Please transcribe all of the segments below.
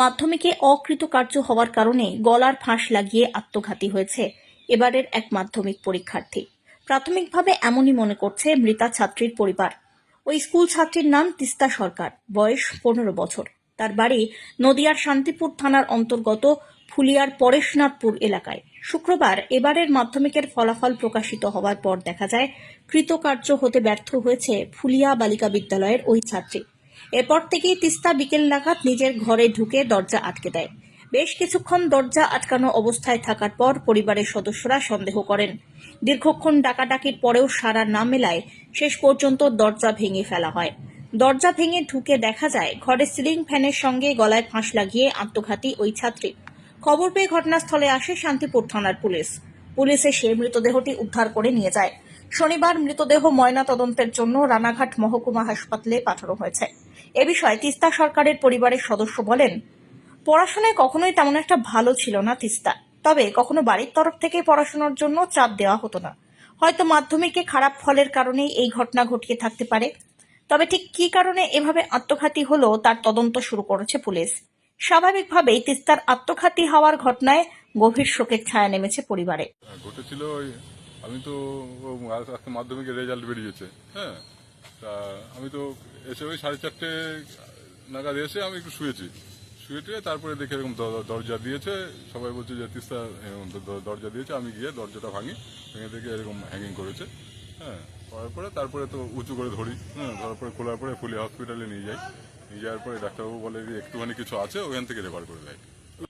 মাধ্যমিকে অকৃতকার্য হওয়ার কারণে গলার ফাঁস লাগিয়ে আত্মঘাতী হয়েছে এবারের এক মাধ্যমিক পরীক্ষার্থী। প্রাথমিকভাবে এমনই মনে করছে মৃতা ছাত্রীর পরিবার। ওই স্কুল ছাত্রীর নাম তিস্তা সরকার, বয়স পনেরো বছর। তার বাড়ি নদিয়ার শান্তিপুর থানার অন্তর্গত ফুলিয়ার পরেশনাথপুর এলাকায়। শুক্রবার এবারের মাধ্যমিকের ফলাফল প্রকাশিত হওয়ার পর দেখা যায়, কৃতকার্য হতে ব্যর্থ হয়েছে ফুলিয়া বালিকা বিদ্যালয়ের ওই ছাত্রী। এরপর থেকেই তিস্তা বিকেল নাগাদ নিজের ঘরে ঢুকে দরজা আটকে দেয়। বেশ কিছুক্ষণ দরজা আটকানো অবস্থায় থাকার পর পরিবারের সদস্যরা সন্দেহ করেন। দীর্ঘক্ষণ ডাকাডাকির পরেও সারা না মেলায় শেষ পর্যন্ত দরজা ভেঙে ফেলা হয়। দরজা ভেঙে ঢুকে দেখা যায় ঘরে সিলিং ফ্যানের সঙ্গে গলায় ফাঁস লাগিয়ে আত্মঘাতী ওই ছাত্রী। খবর পেয়ে ঘটনাস্থলে আসে শান্তিপুর থানার পুলিশ। পুলিশ এসে মৃতদেহটি উদ্ধার করে নিয়ে যায়। শনিবার মৃতদেহ ময়না তদন্তের জন্য রানাঘাট মহকুমা হাসপাতালে পাঠানো হয়েছে। এ বিষয়ে তিস্তা সরকারের পরিবারের সদস্য বলেন পড়াশোনায় কখনোই তেমন একটা ভালো ছিল না তিস্তা। তবে কখনো বাড়ির তরফ থেকে পড়াশোনার জন্য চাপ দেওয়া হতো না। হয়তো মাধ্যমিকে খারাপ ফলের কারণেই এই ঘটনা ঘটিয়ে থাকতে পারে। তবে ঠিক কী কারণে এভাবে আত্মঘাতী হলো তার তদন্ত শুরু করেছে পুলিশ। স্বাভাবিকভাবেই তিস্তার আত্মঘাতী হওয়ার ঘটনায় গভীর শোকের ছায়া নেমেছে পরিবারে। হ্যাঁ, ঘটেছিল আমি তো মাধ্যমিকের রেজাল্ট বেরিয়েছে। হ্যাঁ তা আমি তো এসে ওই সাড়ে চারটে নাগাদ এসে আমি একটু শুয়েছি। শুয়ে টুয়ে তারপরে দেখে এরকম দরজা দিয়েছে, সবাই বলছে যে তিস্তা দরজা দিয়েছে, আমি গিয়ে দরজাটা ভাঙি, ভেঙে দেখে এরকম হ্যাঙ্গিং করেছে হ্যাঁ করার পরে তারপরে তো উঁচু করে ধরি হ্যাঁ ধরার পরে খোলার পরে ফুলি হসপিটালে নিয়ে যাই, নিয়ে যাওয়ার পরে ডাক্তারবাবু বলে যে একটুখানি কিছু আছে, ওখান থেকে রেফার করে দেয়।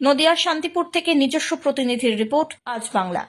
নদিয়ার শান্তিপুর থেকে নিজস্ব প্রতিনিধির রিপোর্ট, আজ বাংলা।